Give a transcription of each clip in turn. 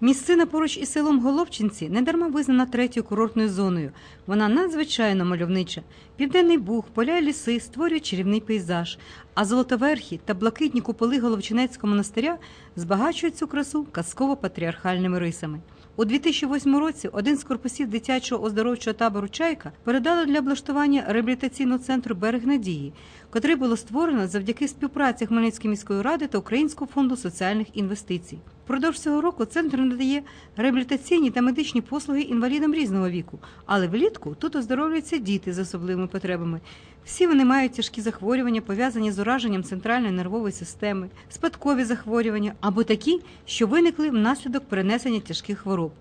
Місцина поруч із селом Головчинці недарма визнана третьою курортною зоною. Вона надзвичайно мальовнича. Південний Буг, поля і ліси створюють чарівний пейзаж, а золотоверхі та блакитні куполи Головчинецького монастиря збагачують цю красу казково-патріархальними рисами. У 2008 році один з корпусів дитячого оздоровчого табору Чайка передали для облаштування реабілітаційного центру Берег Надії, котрий було створено завдяки співпраці Хмельницької міської ради та Українського фонду соціальних інвестицій. Впродовж цього року центр надає реабілітаційні та медичні послуги інвалідам різного віку, але влітку тут оздоровлюються діти з особливими потребами. Всі вони мають тяжкі захворювання, пов'язані з ураженням центральної нервової системи, спадкові захворювання або такі, що виникли внаслідок перенесення тяжких хвороб.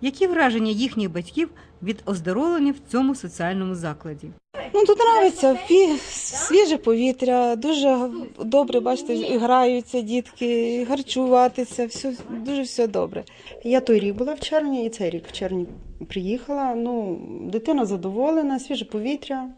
Які враження їхніх батьків від оздоровлення в цьому соціальному закладі? Ну тут подобається свіже повітря, дуже добре, бачите, граються дітки, харчуватися, все, дуже все добре. Я той рік була в червні, і цей рік в червні приїхала. Ну, дитина задоволена, свіже повітря,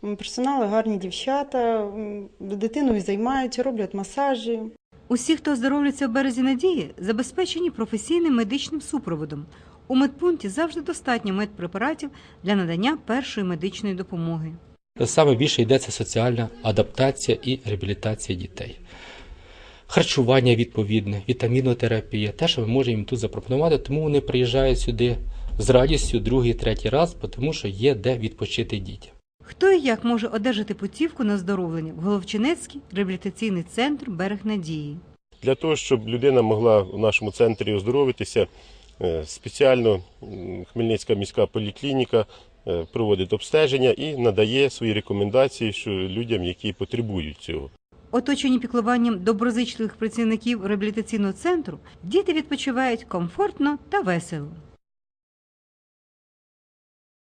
персонали гарні дівчата, дитиною займаються, роблять масажі. Усі, хто оздоровлюється в березі надії, забезпечені професійним медичним супроводом. У медпункті завжди достатньо медпрепаратів для надання першої медичної допомоги. Саме більше йдеться соціальна адаптація і реабілітація дітей. Харчування відповідне, вітамінотерапія, те, що ми можемо їм тут запропонувати, тому вони приїжджають сюди з радістю другий, третій раз, тому що є де відпочити дітям. Хто і як може одержати путівку на оздоровлення в Головчинецький реабілітаційний центр Берег Надії? Для того, щоб людина могла в нашому центрі оздоровитися, спеціально Хмельницька міська поліклініка е, проводить обстеження і надає свої рекомендації людям, які потребують цього. Оточені піклуванням доброзичливих працівників реабілітаційного центру, діти відпочивають комфортно та весело.